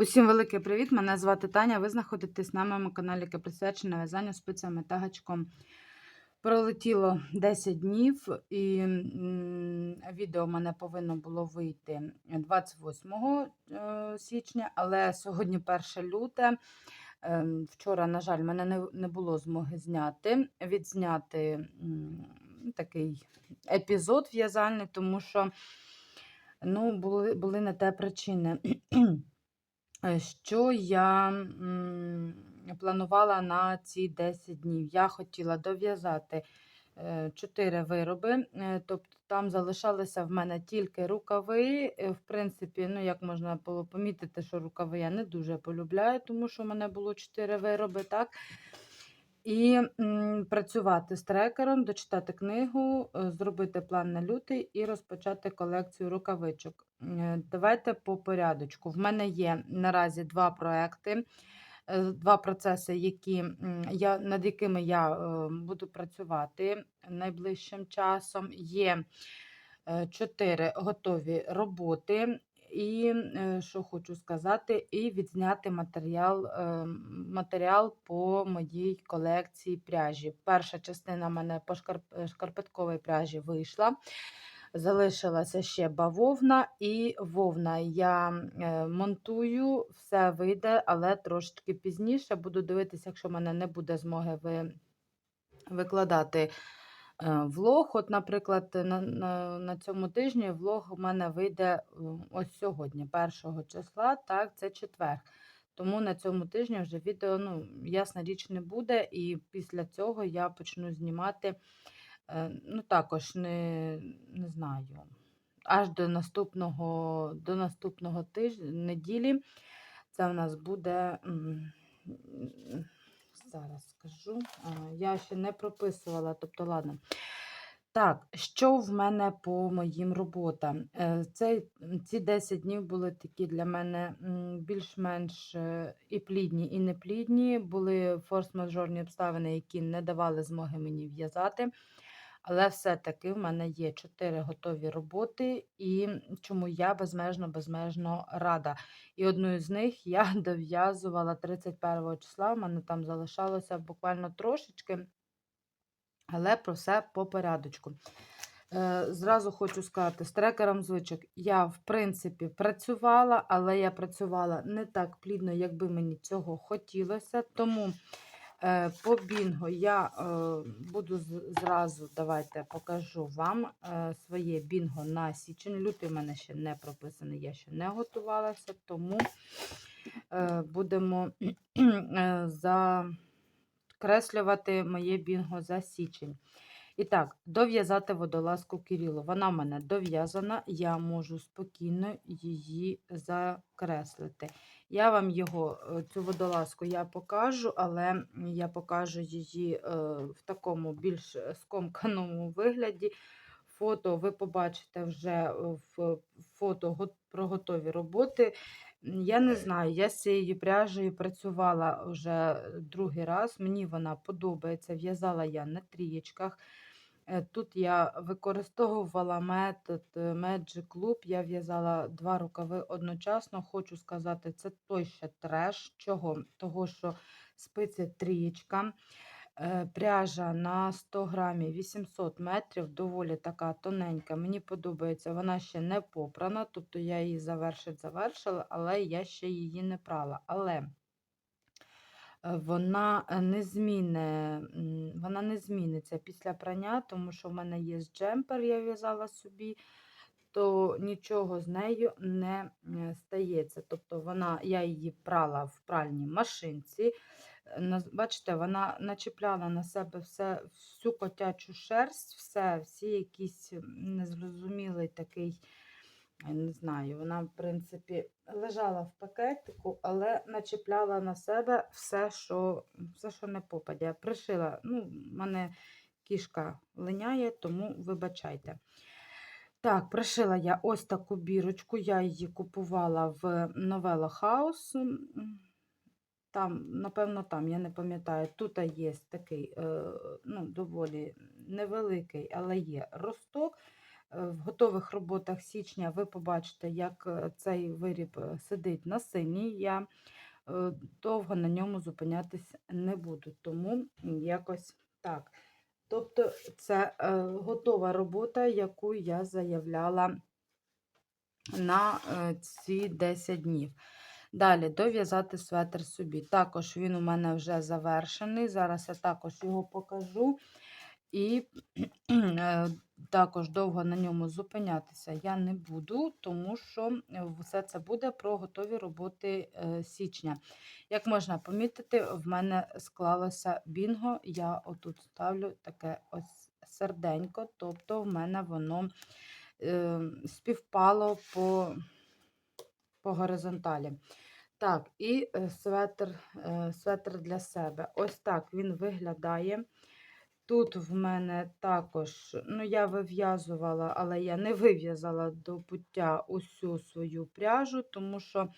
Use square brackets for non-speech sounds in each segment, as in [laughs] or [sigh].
Усім великий привіт! Мене звати Таня. Ви знаходитесь на моєму каналі, яке присвячене в'язанню спицями та гачком. Пролетіло 10 днів, і відео в мене повинно було вийти 28 е, січня, але сьогодні 1 люте. Ем, Вчора, на жаль, мене не, не було змоги зняти, відзняти такий епізод в'язальний, тому що ну, були, були на те причини. Е, Що я планувала на ці 10 днів? Я хотіла дов'язати 4 вироби, е, тобто там залишалися в мене тільки рукави. Е, В принципі, ну, як можна було помітити, що рукави я не дуже полюбляю, тому що в мене було 4 вироби, так? І м, працювати з трекером, дочитати книгу, е, зробити план на лютий і розпочати колекцію рукавичок. Е, Давайте по порядочку. В мене є наразі два проекти, е, два процеси, які, я, над якими я буду працювати найближчим часом. Є чотири готові роботи. І е, що хочу сказати, і відзняти матеріал, е, матеріал по моїй колекції пряжі. Перша частина мене по шкарп- шкарпетковій пряжі вийшла. Залишилася ще бавовна і вовна. Я е, монтую, все вийде, але трошечки пізніше. Буду дивитися, якщо в мене не буде змоги ви, викладати е, влог. От, наприклад, на, на, на цьому тижні влог у мене вийде е, ось сьогодні, 1 числа, так, це четвер. Тому на цьому тижні вже відео, ну, ясна річ, не буде. І після цього я почну знімати, е, ну, також не, не знаю, аж до наступного, до наступного тижня, неділі. Це в нас буде. Зараз скажу. Я ще не прописувала, тобто, ладно. Так, що в мене по моїм роботам? Е, Цей, ці 10 днів були такі для мене більш-менш е, і плідні, і неплідні. Були форс-мажорні обставини, які не давали змоги мені в'язати. Але все-таки в мене є 4 готові роботи, і чому я безмежно, безмежно рада. І одну з них я [laughs] дов'язувала 31 числа. У мене там залишалося буквально трошечки, але про все по порядочку. Е, Зразу хочу сказати, з трекером звичок я, в принципі, працювала, але я працювала не так плідно, як би мені цього хотілося. Тому по бінго я е, буду зразу, давайте покажу вам е, своє бінго на січень. Лютий в мене ще не прописаний, я ще не готувалася, тому е, будемо [clears throat] е, закреслювати моє бінго за січень. І так, дов'язати водолазку Кирилу. Вона в мене дов'язана, я можу спокійно її закреслити. Я вам його, е, цю водолазку я покажу, але я покажу її е, в такому більш скомканому вигляді. Фото ви побачите вже в фото про готові роботи. Я не знаю, я з цією пряжею працювала вже другий раз. Мені вона подобається. В'язала я на трієчках. Е, Тут я використовувала метод е, Magic Loop. Я в'язала два рукави одночасно. Хочу сказати, це той ще треш. Чого? Того, що спиці трієчка. Е, Пряжа на 100 грамів 800 метрів, доволі така тоненька. Мені подобається, вона ще не попрана, тобто я її завершить завершила, але я ще її не прала. Але вона не зміне, м, вона не зміниться після прання, тому що в мене є джемпер, я в'язала собі, то нічого з нею не е, стається. Тобто вона, я її прала в пральній машинці. Е, Бачите, вона начіпляла на себе все, всю котячу шерсть, все, всі якісь незрозумілий такий, я не знаю, вона, в принципі, лежала в пакетику, але начіпляла на себе все, що, все, що не попадє. Пришила, ну, в мене кішка линяє, тому вибачайте. Так, пришила я ось таку бірочку. Я її купувала в Novella House. Там, напевно, там, я не пам'ятаю. Тут є такий, е, ну, доволі невеликий, але є росток. Е, В готових роботах січня ви побачите, як е, цей виріб е, сидить на синій. Я довго на ньому зупинятись не буду, тому якось так. Тобто це готова робота, яку я заявляла на ці 10 днів. Далі дов'язати светр собі. Також він у мене вже завершений. Зараз я також його покажу. І е, також довго на ньому зупинятися я не буду, тому що все це буде про готові роботи е, січня. Як можна помітити, в мене склалося бінго. Я отут ставлю таке ось серденько, тобто в мене воно е, співпало по, по горизонталі. Так, і светр, светр для себе. Ось так він виглядає. Тут в мене також, ну, я вив'язувала, але я не вив'язала до пуття усю свою пряжу, тому що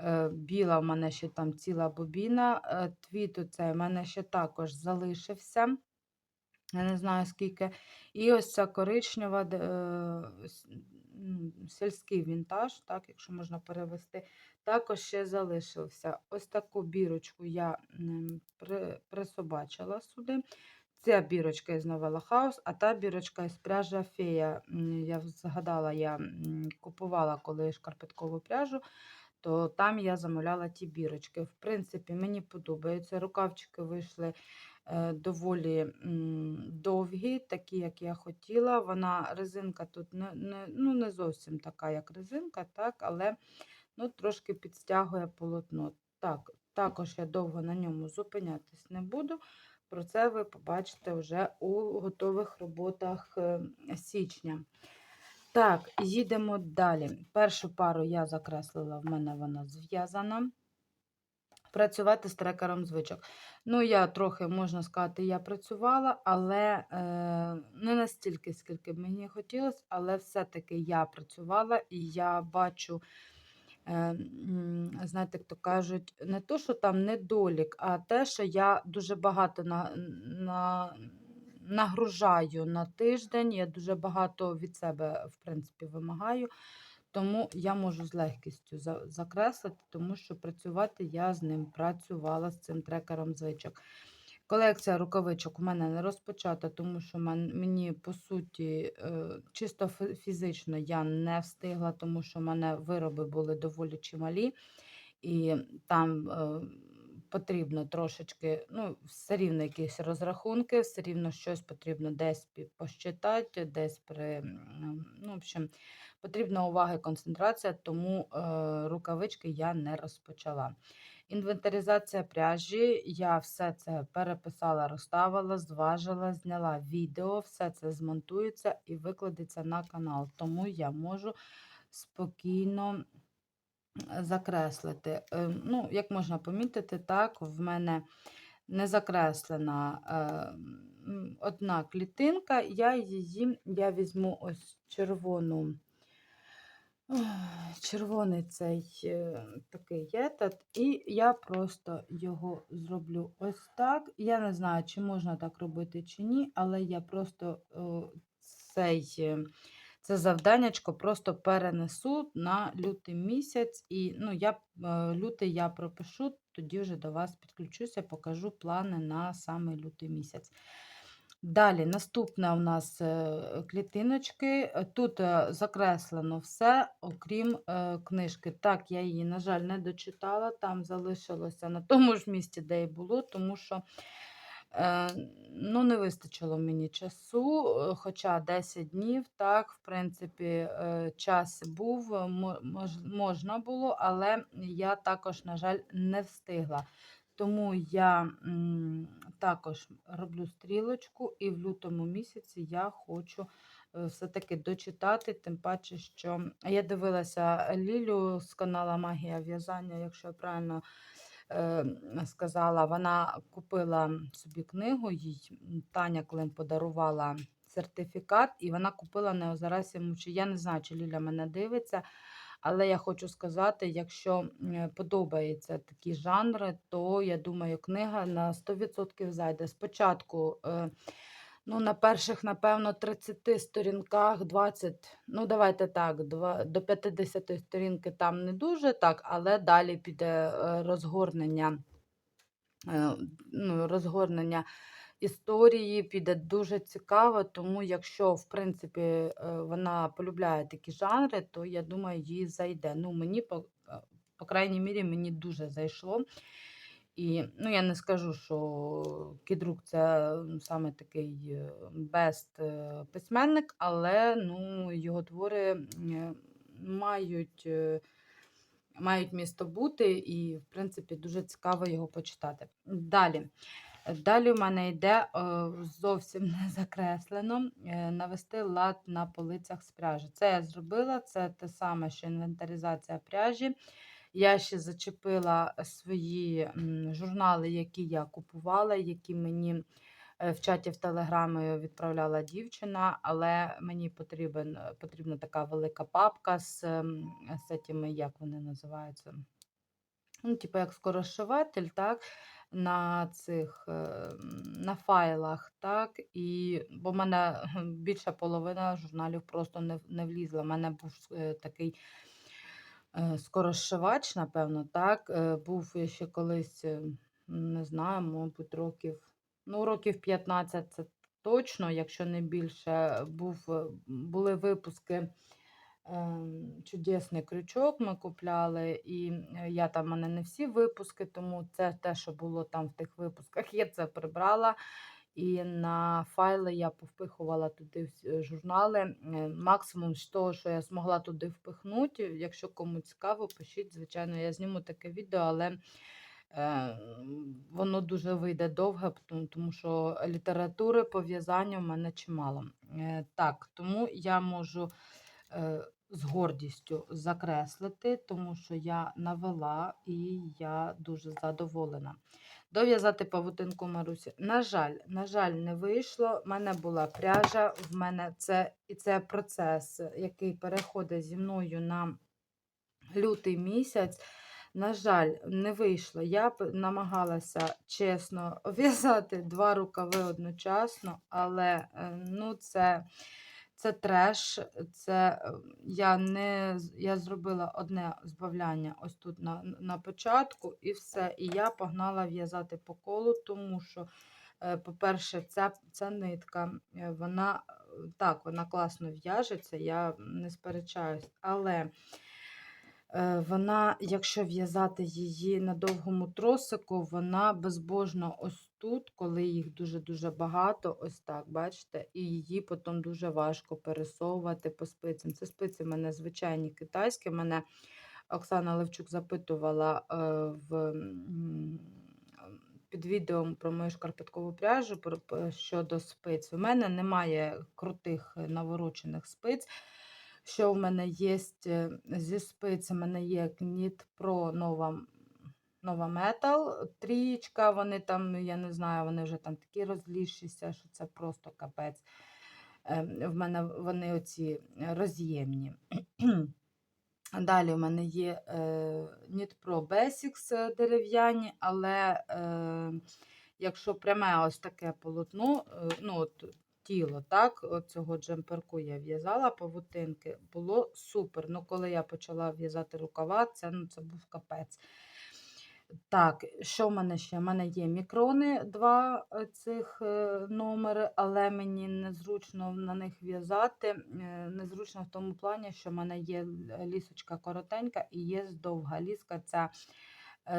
е, біла в мене ще там ціла бобіна. Е, твіт оцей в мене ще також залишився. Я не знаю скільки. І ось ця коричнева е, сільський вінтаж, так, якщо можна перевести, також ще залишився. Ось таку бірочку я присобачила сюди. Ця бірочка із Новела Хаус, а та бірочка із пряжа Фея. Я згадала, я купувала коли шкарпеткову пряжу, то там я замовляла ті бірочки. В принципі, мені подобаються. Рукавчики вийшли е, доволі довгі, такі, як я хотіла. Вона резинка тут не, не, ну, не зовсім така, як резинка, так, але ну, трошки підстягує полотно. Так, також я довго на ньому зупинятись не буду. Про це ви побачите вже у готових роботах е, січня. Так, їдемо далі. Першу пару я закреслила, в мене вона зв'язана. Працювати з трекером звичок. Ну, я трохи, можна сказати, я працювала, але е, не настільки, скільки мені хотілося, але все-таки я працювала і я бачу, знаєте, як то кажуть, не то, що там недолік, а те, що я дуже багато на, на, нагружаю на тиждень, я дуже багато від себе, в принципі, вимагаю. Тому я можу з легкістю за- закреслити, тому що працювати я з ним працювала з цим трекером звичок. Колекція рукавичок у мене не розпочата, тому що мен- мені, по суті, е, чисто фізично я не встигла, тому що в мене вироби були доволі чималі, і там е, потрібно трошечки, ну, все рівно якісь розрахунки, все рівно щось потрібно десь посчитати, десь при, ну, в общем, потрібна увага і концентрація, тому е, рукавички я не розпочала. Інвентаризація пряжі. Я все це переписала, розставила, зважила, зняла відео, все це змонтується і викладеться на канал. Тому я можу спокійно закреслити. Е, Ну, як можна помітити, так, в мене не закреслена е, одна клітинка. Я її я візьму ось червону. Червоний цей е, такий етат, і я просто його зроблю ось так. Я не знаю, чи можна так робити, чи ні, але я просто цей, е, це завданнячко просто перенесу на лютий місяць. І ну, я, е, лютий я пропишу, тоді вже до вас підключуся, покажу плани на саме лютий місяць. Далі, наступна у нас е, клітиночки. Тут е, закреслено все, окрім е, книжки. Так, я її, на жаль, не дочитала. Там залишилося на тому ж місці, де і було, тому що ну, не вистачило мені часу, хоча 10 днів, так, в принципі, час був, мо- мож- можна було, але я також, на жаль, не встигла. Тому я також роблю стрілочку, і в лютому місяці я хочу е, все-таки дочитати, тим паче, що я дивилася Лілю з канала Магія в'язання, якщо я правильно е, сказала, вона купила собі книгу, їй Таня Клим подарувала сертифікат, і вона купила Неозарасі Мучі. Я не знаю, чи Ліля мене дивиться. Але я хочу сказати, якщо м, подобаються такі жанри, то я думаю, книга на 100% зайде. Спочатку е, Ну, на перших, напевно, 30 сторінках 20, ну, давайте так, два, до 50 сторінки там не дуже так, але далі піде е, розгорнення, е, ну, розгорнення історії, піде дуже цікаво, тому якщо, в принципі, е, вона полюбляє такі жанри, то я думаю, їй зайде. Ну, мені, по, е, по крайній мірі, мені дуже зайшло. І ну, я не скажу, що Кідрук це саме такий бест е, письменник, але ну, його твори мають, мають місто бути, і, в принципі, дуже цікаво його почитати. Далі. Далі в мене йде е, зовсім [laughs] не закреслено е, навести лад на полицях з пряжі. Це я зробила, це те саме, що інвентаризація пряжі. Я ще зачепила свої журнали, які я купувала, які мені е, в чаті в Телеграмі відправляла дівчина, але мені потрібен, потрібна така велика папка з, з цими, як вони називаються? Ну, типу, як скоросшиватель, так, на цих е, на файлах, так, і бо в мене [laughs] більша половина журналів просто не, не влізла. У мене був е, такий е, скоросшивач, напевно, так. е, Був ще колись, не знаю, мабуть, років, ну, років 15 це точно, якщо не більше, був, були випуски. Ем, Чудесний крючок ми купляли, і е, я там в мене не всі випуски, тому це те, що було там в тих випусках, я це прибрала. І на файли я повпихувала туди е, журнали. Е, Максимум з того, що я змогла туди впихнути. Якщо кому цікаво, пишіть. Звичайно, я зніму таке відео, але е, воно дуже вийде довге, тому, що літератури пов'язання в мене чимало. Е, так, тому я можу. З гордістю закреслити, тому що я навела і я дуже задоволена. Дов'язати павутинку Марусі. На жаль, на жаль, не вийшло. У мене була пряжа, в мене це і це процес, який переходить зі мною на лютий місяць. На жаль, не вийшло. Я б намагалася чесно [laughs] в'язати два рукави одночасно, але е, ну, це, це треш. Це е, я не я зробила одне збавляння ось тут на, на початку, і все. І я погнала в'язати по колу, тому що, е, по-перше, ця, ця нитка, е, вона е, так, вона класно в'яжеться, я не сперечаюсь, але. Вона, якщо в'язати її на довгому тросику, вона безбожно ось тут, коли їх дуже-дуже багато, ось так, бачите, і її потім дуже важко пересовувати по спицям. Це спиці в мене звичайні китайські. Мене Оксана Левчук запитувала е, в, під відео про мою шкарпеткову пряжу щодо спиць. У мене немає крутих е, наворочених спиць. Що в мене є зі спиць, у мене є Knit Pro нова, нова Metal, трієчка, вони там, я не знаю, вони вже там такі розлізшіся, що це просто капець. Ем, В мене вони оці роз'ємні. [clears throat] Далі в мене є е, Knit Pro Basics е, дерев'яні, але е, якщо пряме ось таке полотно, е, ну от тіло, так, цього джемперку я в'язала павутинки, було супер. Ну, коли я почала в'язати рукава, це, ну, це був капець. Так, що в мене ще? У мене є мікрони, два е, цих е, номери, але мені незручно на них в'язати. Е, Незручно в тому плані, що в мене є лісочка коротенька і є довга ліска. Ця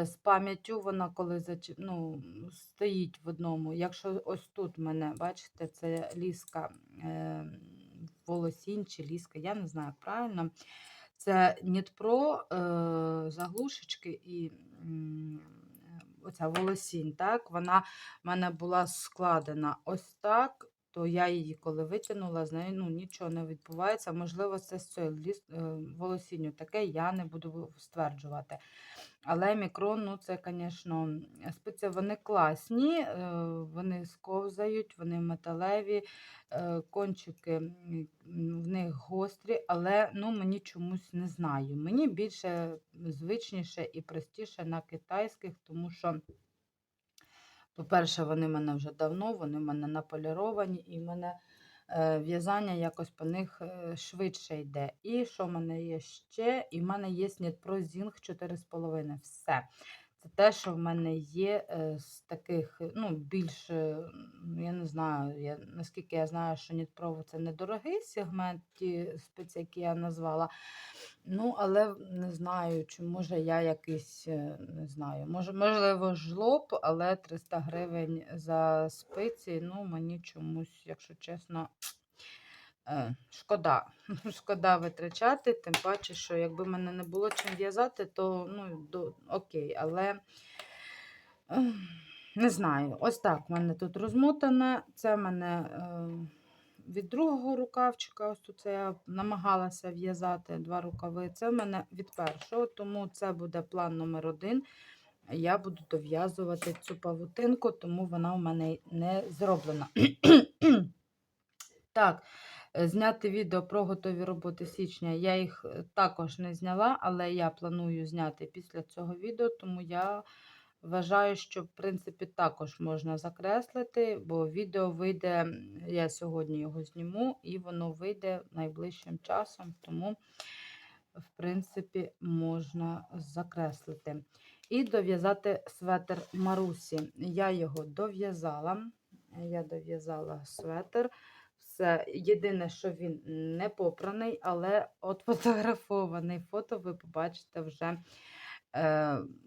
з пам'яттю вона коли зач... ну, стоїть в одному. Якщо ось тут мене, бачите, це ліска е, волосінь чи ліска, я не знаю як правильно. Це Нітпро, е, заглушечки і е, оця волосінь. Так? Вона в мене була складена ось так, то я її коли витягнула, з нею ну, нічого не відбувається. Можливо, це з цією ліс- волосінню таке, я не буду стверджувати. Але мікрон, ну це, звісно, спиці вони класні, е, вони сковзають, вони металеві, е, кончики в них гострі, але ну, мені чомусь не знаю. Мені більше звичніше і простіше на китайських, тому що По-перше, вони в мене вже давно, вони в мене наполіровані, і в мене е, в'язання якось по них е, швидше йде. І що в мене є ще? І в мене є Снітпрозінг 4,5. Все. Це те, що в мене є е, з таких, е, ну, більш, е, я не знаю, я, наскільки я знаю, що Нітпро це недорогий сегмент, ті спиці, які я назвала. Ну, але не знаю, чи може я якийсь, не знаю, може, можливо, жлоб, але 300 гривень за спиці, ну, мені чомусь, якщо чесно, шкода. [laughs] Шкода витрачати, тим паче, що якби мене не було чим в'язати, то ну, до, окей, але не знаю. Ось так в мене тут розмотане. Це в мене е, від другого рукавчика, ось тут це я намагалася в'язати два рукави. Це в мене від першого, тому це буде план номер один. Я буду дов'язувати цю павутинку, тому вона в мене не зроблена. [clears throat] Так, е, зняти відео про готові роботи січня. Я їх е, також не зняла, але я планую зняти після цього відео, тому я вважаю, що в принципі також можна закреслити, бо відео вийде, я сьогодні його зніму, і воно вийде найближчим часом, тому, в принципі, можна закреслити. І дов'язати светр Марусі. Я його дов'язала. Я дов'язала светр. Все. Єдине, що він не попраний, але от [laughs] фотографований фото ви побачите вже е,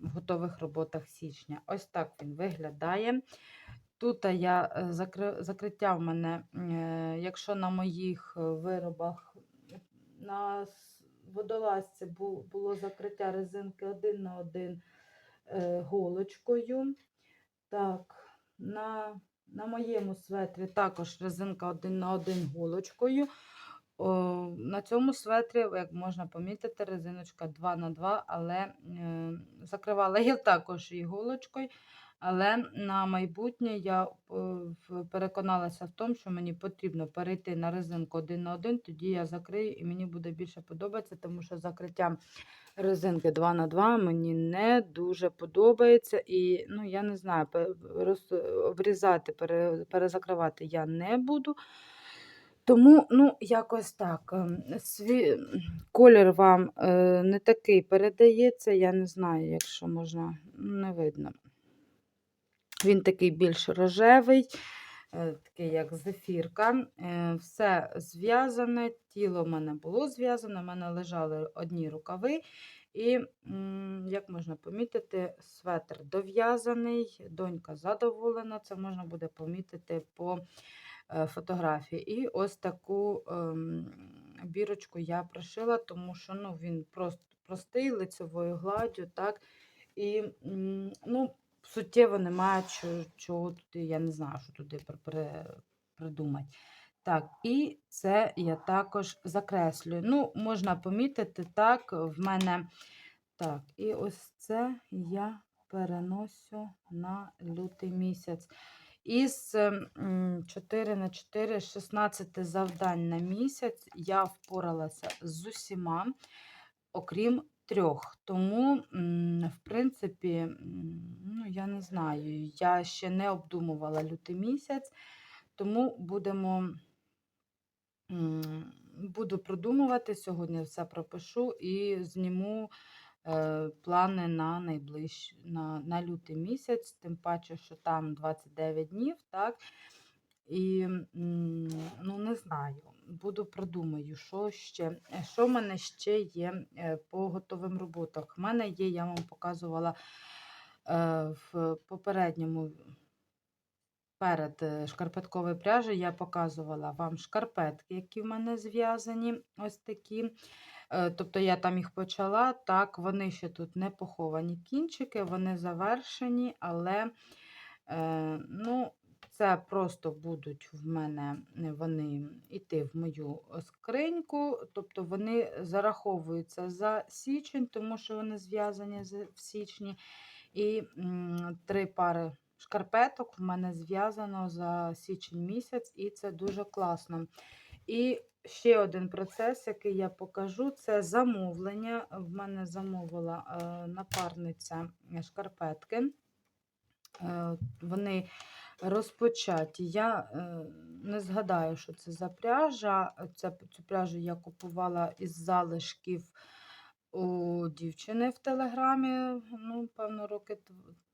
в готових роботах січня. Ось так він виглядає. Тут я е, закри... закриття в мене, е, якщо на моїх виробах на водолазці було закриття резинки один на один голочкою. Так, на, на моєму светрі також резинка один на один голочкою. На цьому светрі, як можна помітити, резиночка 2 на 2 але е, закривала я також і голочкою. Але на майбутнє я е, переконалася в тому, що мені потрібно перейти на резинку один на один, тоді я закрию і мені буде більше подобатися, тому що закриття резинки 2 на 2 мені не дуже подобається. І ну, я не знаю, роз- обрізати, пере- перезакривати я не буду. Тому, ну, якось так. ем, Сві... Колір вам е, не такий передається, я не знаю, якщо можна, не видно. Він такий більш рожевий, е, такий як зефірка. Е, Все зв'язане, тіло в мене було зв'язане, в мене лежали одні рукави. І, як можна помітити, светр дов'язаний, донька задоволена, це можна буде помітити по е, фотографії. І ось таку ем, бірочку я пришила, тому що ну, він просто простий, лицевою гладдю, так. І ну, суттєво немає чого, туди, я не знаю, що туди при, при, придумати. Так, і це я також закреслюю. Ну, можна помітити, так, в мене. Так, і ось це я переносю на лютий місяць. Із 4 на 4, 16 завдань на місяць я впоралася з усіма, окрім трьох. Тому, в принципі, ну, я не знаю, я ще не обдумувала лютий місяць, тому будемо. Буду продумувати сьогодні, все пропишу і зніму е, плани на найближчий на, на лютий місяць, тим паче, що там 29 днів, так? І ну, не знаю, буду продумаю, що ще, що в мене ще є е, по готовим роботах. У мене є, я вам показувала е, в попередньому. Перед е, шкарпетковою пряжею я показувала вам шкарпетки, які в мене зв'язані, ось такі. Тобто я там їх почала, так, вони ще тут не поховані кінчики, вони завершені, але ну, це просто будуть в мене е, вони йти в мою скриньку, тобто вони зараховуються за січень, тому що вони зв'язані в січні. І три пари шкарпеток в мене зв'язано за січень місяць, і це дуже класно. І ще один процес, який я покажу, це замовлення. В мене замовила е, напарниця шкарпетки. Е, Вони розпочаті. Я е, не згадаю, що це за пряжа. Це, цю пряжу я купувала із залишків у дівчини в Телеграмі, ну, певно, роки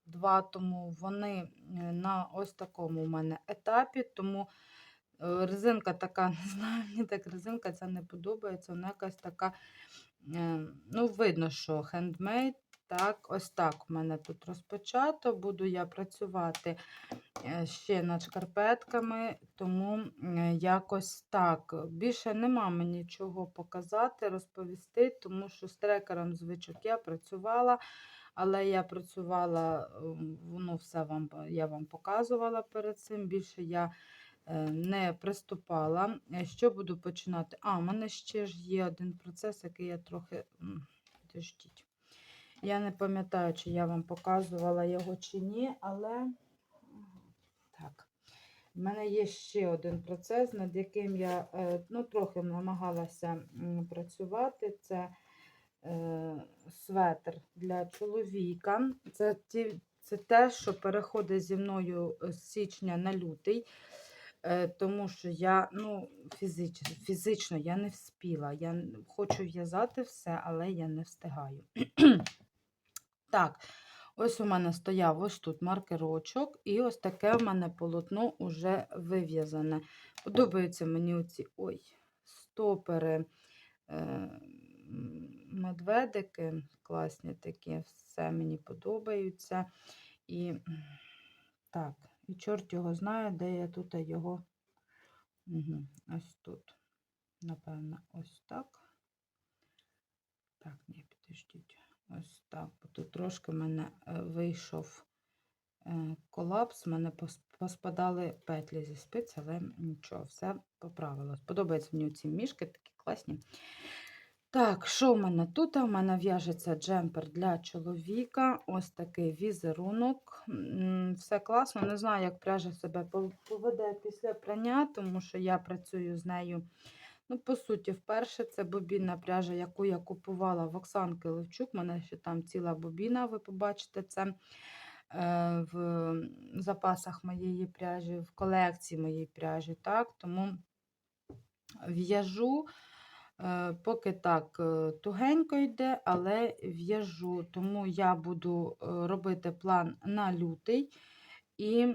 два тому. Вони е, на ось такому у мене етапі, тому е, резинка така, [laughs] не знаю, мені так резинка ця не подобається. Вона якась така, ну, видно, що хендмейд. Так, ось так у мене тут розпочато. Буду я працювати е, ще над шкарпетками, тому е, якось так. Більше нема мені чого показати, розповісти, тому що з трекером звичок я працювала, але я працювала, воно все вам я вам показувала перед цим. Більше я е, не приступала. Що буду починати? А, у мене ще ж є один процес, який я трохи. м, Підождіть. Я не пам'ятаю, чи я вам показувала його чи ні, але так. В мене є ще один процес, над яким я е, ну, трохи намагалася працювати. Це е, светр для чоловіка. Це, ті, це те, що переходить зі мною з січня на лютий. Е, Тому що я ну, фізично, фізично я не вспіла. Я хочу в'язати все, але я не встигаю. Так, ось у мене стояв ось тут маркерочок, і ось таке в мене полотно уже вив'язане. Подобаються мені оці ой, стопери, е, медведики, класні такі, все мені подобаються. І так, і чорт його знає, де я тут його. Угу, ось тут. Напевно, ось так. Так, ні, підождіть. Ось так. Тут трошки в мене е, вийшов е, колапс, в мене пос- поспадали петлі зі спиць, але нічого, все поправилось. Подобаються мені ці мішки, такі класні. Так, що в мене тут? У мене в'яжеться джемпер для чоловіка. Ось такий візерунок. Все класно. Не знаю, як пряжа себе поведе після прання, тому що я працюю з нею. Ну, по суті, вперше це бобінна пряжа, яку я купувала в Оксанки Левчук. У мене ще там ціла бобіна, ви побачите це е, в запасах моєї пряжі, в колекції моєї пряжі. Так? Тому в'яжу. Е, Поки так е, тугенько йде, але в'яжу. Тому я буду робити план на лютий і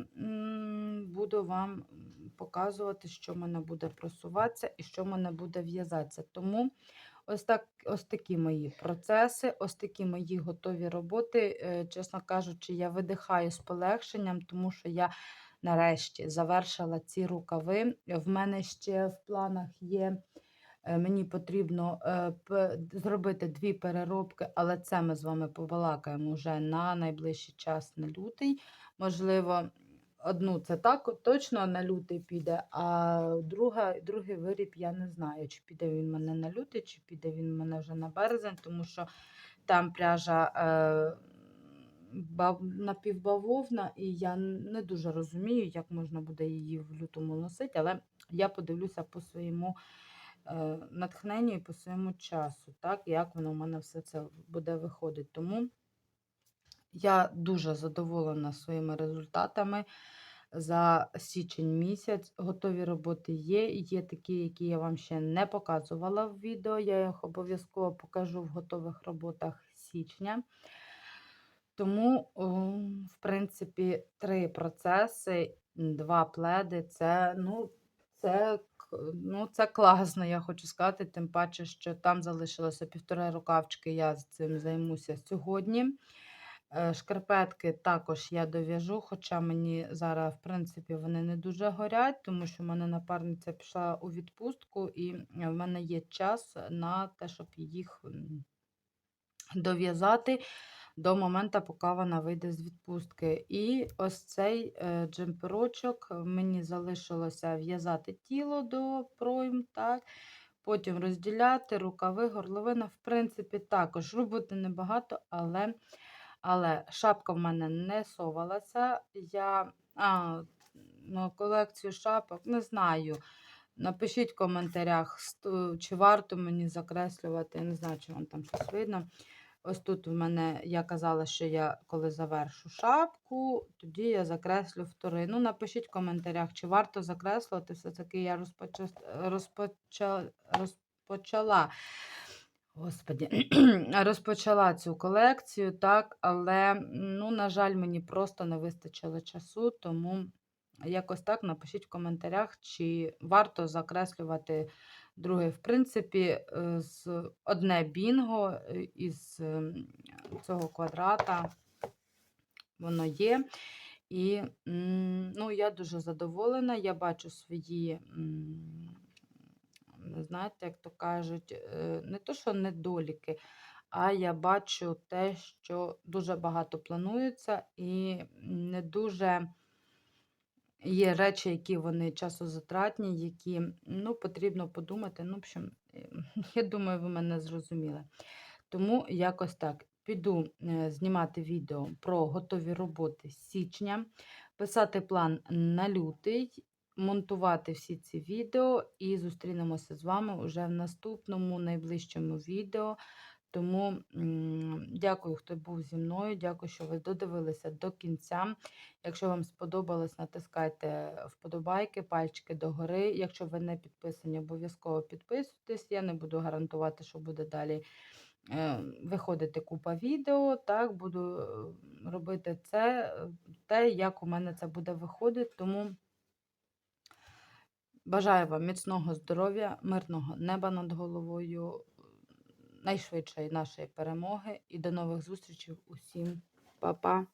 буду вам показувати, що в мене буде просуватися і що в мене буде в'язатися. Тому ось, так, ось такі мої процеси, ось такі мої готові роботи. Е, Чесно кажучи, я видихаю з полегшенням, тому що я нарешті завершила ці рукави. В мене ще в планах є. Е, Мені потрібно е, зробити дві переробки, але це ми з вами побалакаємо вже на найближчий час на лютий. Можливо, одну це так точно на лютий піде, а друга, другий виріб я не знаю, чи піде він мене на лютий, чи піде він мене вже на березень, тому що там пряжа е, бав- напівбавовна, і я не дуже розумію, як можна буде її в лютому носити, але я подивлюся по своєму е, натхненню і по своєму часу, так, як воно в мене все це буде виходити. Тому я дуже задоволена своїми результатами за січень місяць. Готові роботи є. Є такі, які я вам ще не показувала в відео. Я їх обов'язково покажу в готових роботах січня. Тому, в принципі, три процеси, два пледи це, ну, це, ну, це класно, я хочу сказати. Тим паче, що там залишилося півтора рукавчики, я цим займуся сьогодні. Е, Шкарпетки також я дов'яжу, хоча мені зараз, в принципі, вони не дуже горять, тому що в мене напарниця пішла у відпустку, і в мене є час на те, щоб їх дов'язати до моменту, поки вона вийде з відпустки. І ось цей е, джемперочок мені залишилося в'язати тіло до пройм, так. Потім розділяти рукави, горловина. В принципі, також роботи небагато, але, але шапка в мене не совалася. Я а, ну, колекцію шапок не знаю. Напишіть в коментарях, чи варто мені закреслювати. Я не знаю, чи вам там щось видно. Ось тут в мене я казала, що я коли завершу шапку, тоді я закреслю вторий. Ну, напишіть в коментарях, чи варто закреслювати. Все-таки я розпоча... розпоча... розпочала. Господі, [clears throat] [clears throat] розпочала цю колекцію, так, але, ну, на жаль, мені просто не вистачило часу, тому якось так напишіть в коментарях, чи варто закреслювати другий. В принципі, е, з одне бінго е, із ем, цього квадрата воно є. І ну, я дуже задоволена. Я бачу свої, знаєте, як то кажуть, е, не то, що недоліки, а я бачу те, що дуже багато планується, і не дуже є речі, які вони часозатратні, які ну, потрібно подумати. Ну, в общем, е, [laughs] я думаю, ви мене зрозуміли. Тому якось так. Піду е, знімати відео про готові роботи з січня, писати план на лютий, монтувати всі ці відео і зустрінемося з вами вже в наступному найближчому відео. Тому дякую, хто був зі мною. Дякую, що ви додивилися до кінця. Якщо вам сподобалось, натискайте вподобайки, пальчики догори. Якщо ви не підписані, обов'язково підписуйтесь. Я не буду гарантувати, що буде далі е, виходити купа відео. Так, буду е, робити це, те, як у мене це буде виходити. Тому бажаю вам міцного здоров'я, мирного неба над головою, найшвидшої нашої перемоги і до нових зустрічей усім. Па-па!